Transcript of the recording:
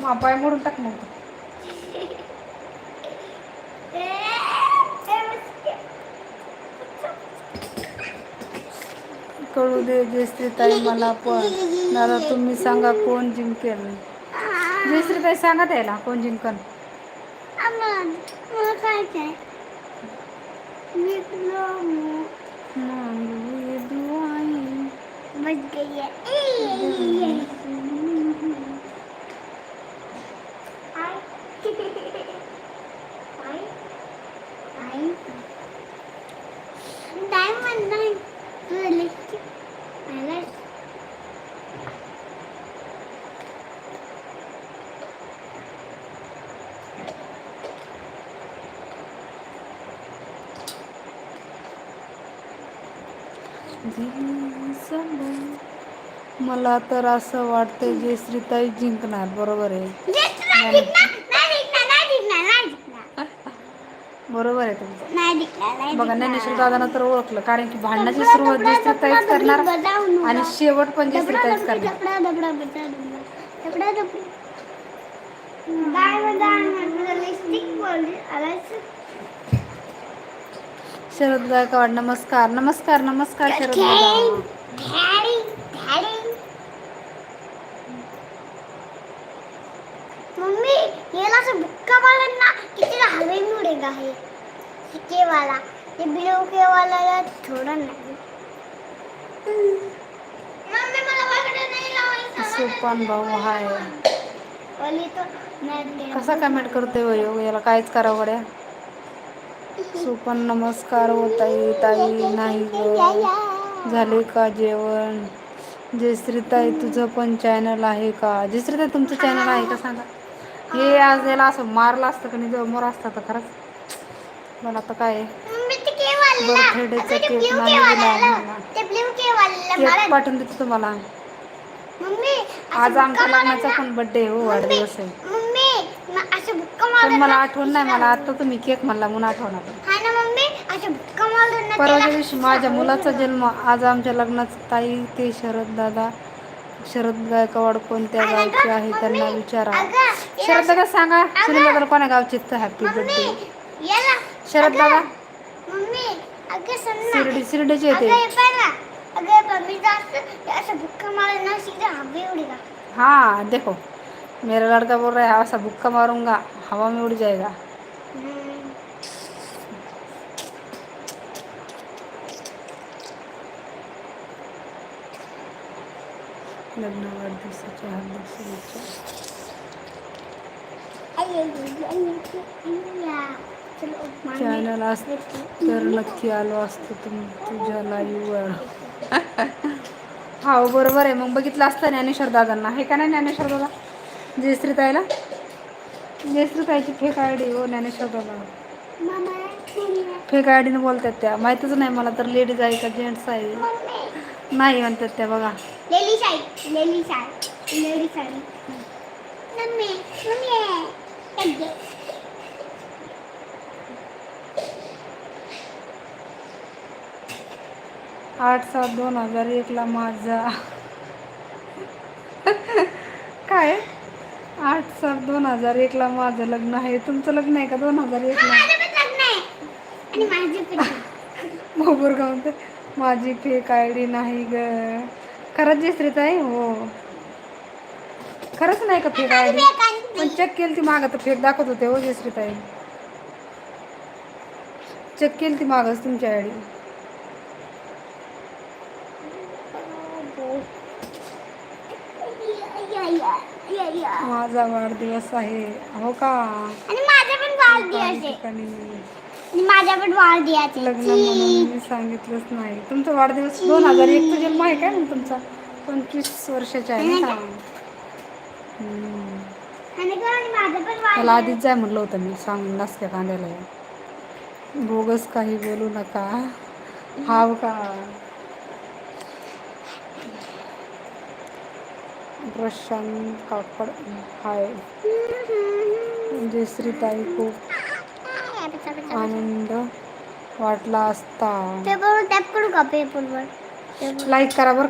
मा पाय मोडून टाक मग. कळू दे जयश्री ताई मला पण. दादा तुम्ही सांगा कोण जिंकेल. जयश्री ताई सांगा त्याला कोण जिंकल. बच गई है आई आई आई डायमंड नाही तुझं लिपस्टिक मला दिल संभल. मला तर असं वाटतंय जे श्रीताई जिंकणार बरोबर आहे नाही दिखणार नाही दिखणार नाही दिखणार नाही दिखणार बरोबर आहे तुमचं नाही दिखणार नाही बघा. ज्ञानेश्वर दादानं तर ओळखलं कारण की भांडणाची सुरुवात दबडा, करणार आणि. शेवट पण दबडा, करणार दबडा, दबडा? शरद गायकवाड नमस्कार नमस्कार नमस्कार शरद दादा याला असं बुक्का मारला ना किती हवे उडेगा हे के वाला ये ब्लू के वाला थोड़ा नाही. मम्मी मला वाकडं नाही लावायचं सुपन भाऊ हाय. तो कसा कमेंट करतोय हो ह्यो? याला काहीच करावं गड्या सुपन नमस्कार हो ताई. ताई नाही ग. झाले का जेवण? जयश्री ताई तुझं पण चॅनल आहे का? जयश्री ताई तुमचं चॅनल आहे का? सांगा. हे आज याला असं मारलं असतं का नाही समोर असतं तर खरंच. मला आता काय बर्थडेचा केक नाही दिला केक मला पाठवून देते तुम्हाला. आज आमच्या लग्नाचा पण बड्डे हो वाढदिवस आहे. पण मला आठवण नाही मला आता तुम्ही केक म्हणला म्हणून आठवण आलं. परवाच्या दिवशी माझ्या मुलाचा जन्म आज आमच्या लग्नाचा ताई ते शरद दादा शरद गायकवाड कोणत्या गावचे आहे त्यांना विचारा. शरद दादा सांगा सुनील दादा कोणा गावचे हॅपी बर्थडे शरद दादा? शिर्डी शिर्डीचे येते हे हवे हाँ देखो मेरा लड़का बोल रहा है ऐसा बुक्का मारूंगा हवा में उड़ जाएगा. लग्न वाढदिवसाच्या हार्दिक शुभेच्छा चॅनल असतं तर नक्की आलो असतो तुम तुझ्या लाईव्हवर हो बरोबर आहे. मग बघितलं असतं ज्ञानेश्वर दादांना. हे का नाही ज्ञानेश्वर दादा? जयश्री ताईला जयश्री ताईची फेक आय डी हो ज्ञानेश्वर दादा. फेक आय डीनं बोलतात त्या. माहीतच नाही मला तर लेडीज आहे का जेंट्स आहे? नाही म्हणतात त्या बघा. लेली साडी लेली साडी मम्मी मम्मी. आठ सात दोन हजार एकला माझा. काय? आठ सात दोन हजार एकला माझं लग्न आहे. तुमचं लग्न आहे का दोन हजार एकला. मोबर माझी फेक आय डी नाही ग. खरंच जयश्रीत आहे हो. खरंच नाही का फेक ID पण चेक केली ती मागं तर फेक दाखवत होते हो जयश्रीत आहे चेक केली ती मागच तुमची आय डी या, या, या, या. माझा वाढदिवस आहे. हो का? आणि माझा पण वाढदिवस काही आहे. ठिकाणी. आणि माझा पण वाढदिवस लग्न म्हणून मी सांगितलंच नाही. तुमचा वाढदिवस दोन हजार एकचा जन्म आहे काय मग तुमचा? पंचवीस वर्षाचा आहे ना त्याला आधीच जाय म्हणलं होतं मी सांग नसत्या कांद्याला बोगस काही बोलू नका. हाव का? प्रशांत काकड हाय. जयश्रीताई खूप. आनंद वाटला असता. पेपरवर टॅप करू का पेपरवर लाईक करा बरं.